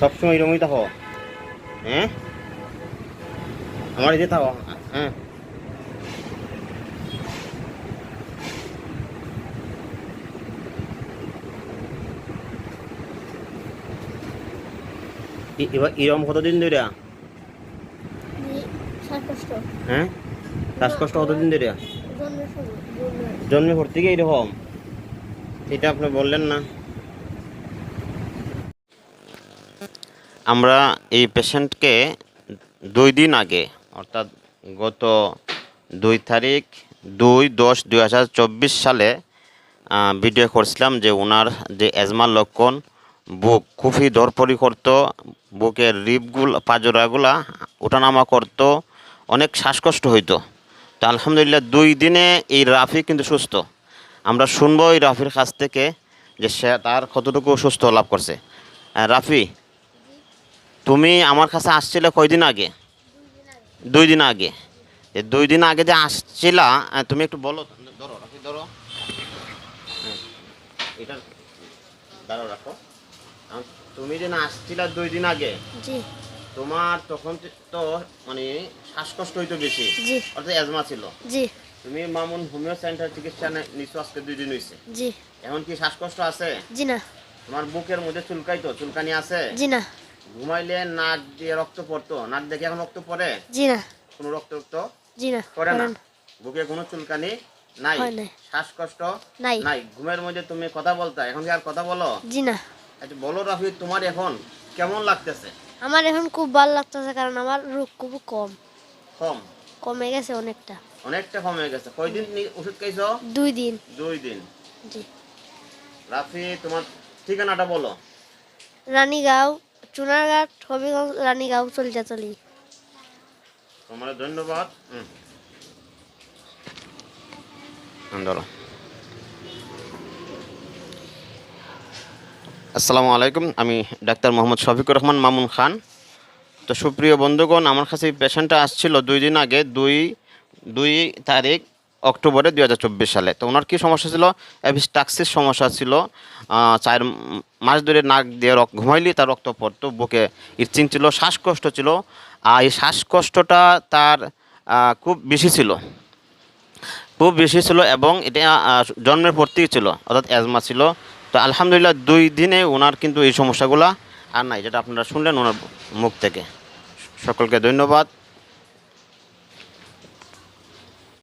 সবসময় এরকমই থাকো হ্যাঁ? আমার এতে থাকো হ্যাঁ এবার এরকম কতদিন ধরে? হ্যাঁ? শ্বাসকষ্ট কতদিন ধরে? জন্মের ভর্তি থেকে এরকম? এটা আপনি বললেন না। আমরা এই পেশেন্টকে দুই দিন আগে, অর্থাৎ গত দুই তারিখ দুই দশ দুই হাজার চব্বিশ সালে ভিডিও করছিলাম যে ওনার যে অ্যাজমার লক্ষণ, বুক খুবই দরপরি করতো বুকের রিপগুল পাজরাগুলা ওঠানামা করতো, অনেক শ্বাসকষ্ট হইতো। তো আলহামদুলিল্লাহ দুই দিনে এই রাফি কিন্তু সুস্থ। আমরা শুনব এই রাফির কাছ থেকে যে সে তার কতটুকু সুস্থ লাভ করছে। রাফি তুমি আমার কাছে আসছিলে কয়দিন আগে? দুই দিন আগে। দুই দিন আগে যে আসছিলা তুমি একটু বলো ধরো রাফি ধরো। এটা দাঁড়াও রাখো। তুমি যে না আসছিলা দুই দিন আগে তোমার তখন তো মানে শ্বাসকষ্ট হইতো বেশি অর্থাৎ অ্যাজমা ছিল। তুমি মামুন হোমিও সেন্টার চিকিৎসা নিছো আজকে দুই দিন হয়েছে এখন কি শ্বাসকষ্ট আছে? জি না। তোমার বুকের মধ্যে চুলকাইতো চুলকানি আছে? জি না। ঘুমাইলে নাক দিয়ে রক্ত পড়তো? নাক দেখে এখন রক্ত পড়ে? জি না। কোনো রক্ত রক্ত? জি না পড়ে না? বুকে কোনো চুলকানি নাই। শ্বাসকষ্ট নাই। নাই? ঘুমের মধ্যে তুমি কথা বলতা এখন কি আর কথা বলো? জি না। আচ্ছা বলো রাফি তোমার এখন কেমন লাগতেছে? আমার এখন খুব ভালো লাগতেছে কারণ আমার রোগ খুব কম। কম? কমে গেছে অনেকটা। অনেকটা কমে গেছে। কয়দিন ওষুধ খাইছো? দুই দিন। দুই দিন। জি। রাফি তোমার ঠিকানাটা বলো। রানীগাঁও চুনারঘাট, হবিগঞ্জ, রানীগাঁও চলিটা চলি। তোমার ধন্যবাদ। আসসালামু আলাইকুম, আমি ডাক্তার মোহাম্মদ শফিকুর রহমান মামুন খান। তো সুপ্রিয় বন্ধুগণ, আমার কাছে পেশেন্টটা আসছিল দুই দিন আগে, দুই দুই তারিখ অক্টোবরে দুই হাজার চব্বিশ সালে। তো ওনার কী সমস্যা ছিল? অ্যাভিস্টাক্সিস সমস্যা ছিল। চার মাস ধরে নাক দিয়ে রক্ত ঘুমাইলে তার রক্ত পড়তো বুকে ইচিং ছিল, শ্বাসকষ্ট ছিল। আর এই শ্বাসকষ্টটা তার খুব বেশি ছিল। খুব বেশি ছিল এবং এটা জন্মের থেকেই ছিল, অর্থাৎ অ্যাজমা ছিল। তো আলহামদুলিল্লাহ দুই দিনে ওনার কিন্তু এই সমস্যাগুলো আর নাই, যেটা আপনারা শুনলেন ওনার মুখ থেকে। সকলকে ধন্যবাদ।